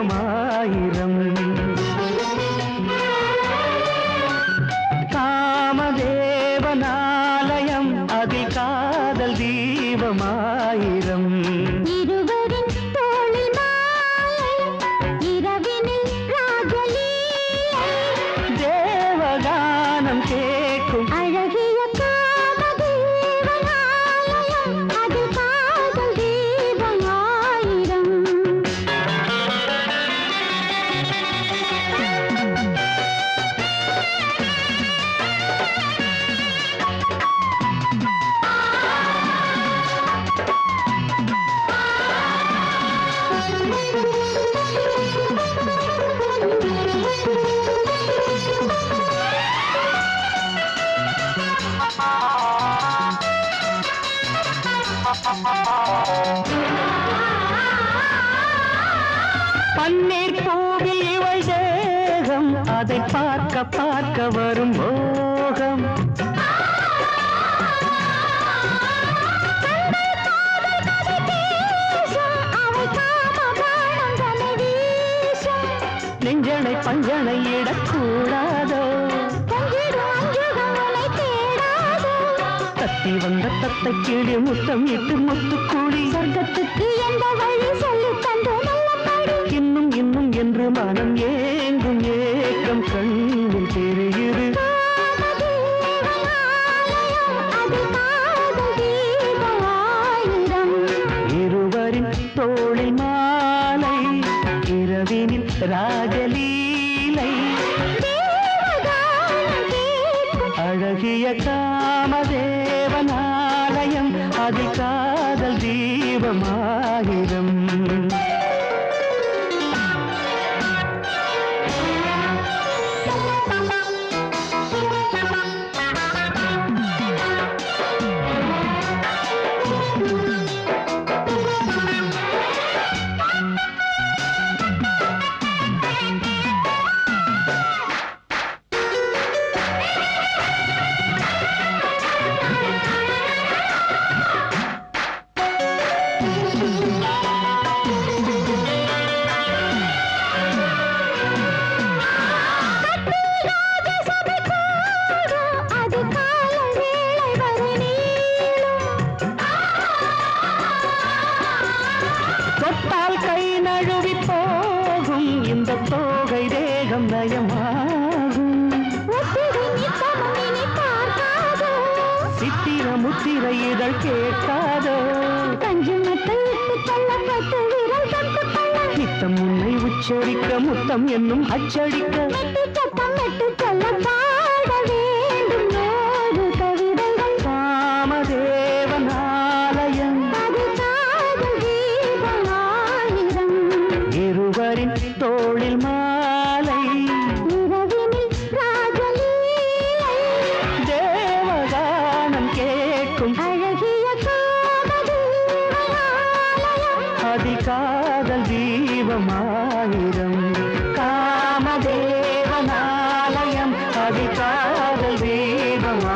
ஆயிரம் ஆயிரம் பன்னீர் பூவில் இவள் தேகம் அதை பார்க்க பார்க்க வரும் போகம் நெஞ்சனை பஞ்சனை இடக்கூடாதோ? தத்தி வந்த தத்தை கீழே முத்தம் இட்டு முத்துக்கூடி. சொர்க்கத்துக்கு எந்த வழி சொல்லி தந்து நல்லபடி இன்னும் இன்னும் என்று மனம் ஏங்கும் ஏக்கம் கண்ணில் தெரியுது. இருவரின் தோளில் மாலை இரவினில் ராஜலீலை தீபமாயிரம் சித்திர முத்திர இதழ் கேட்காதோ பஞ்சு நித்தம் உன்னை உச்சரிக்க முத்தம் என்னும் அச்சடிக்க. காதல் தீபமாயிரம். காமதேவனாலயம் அதில் காதல் தீபமாயிரம்.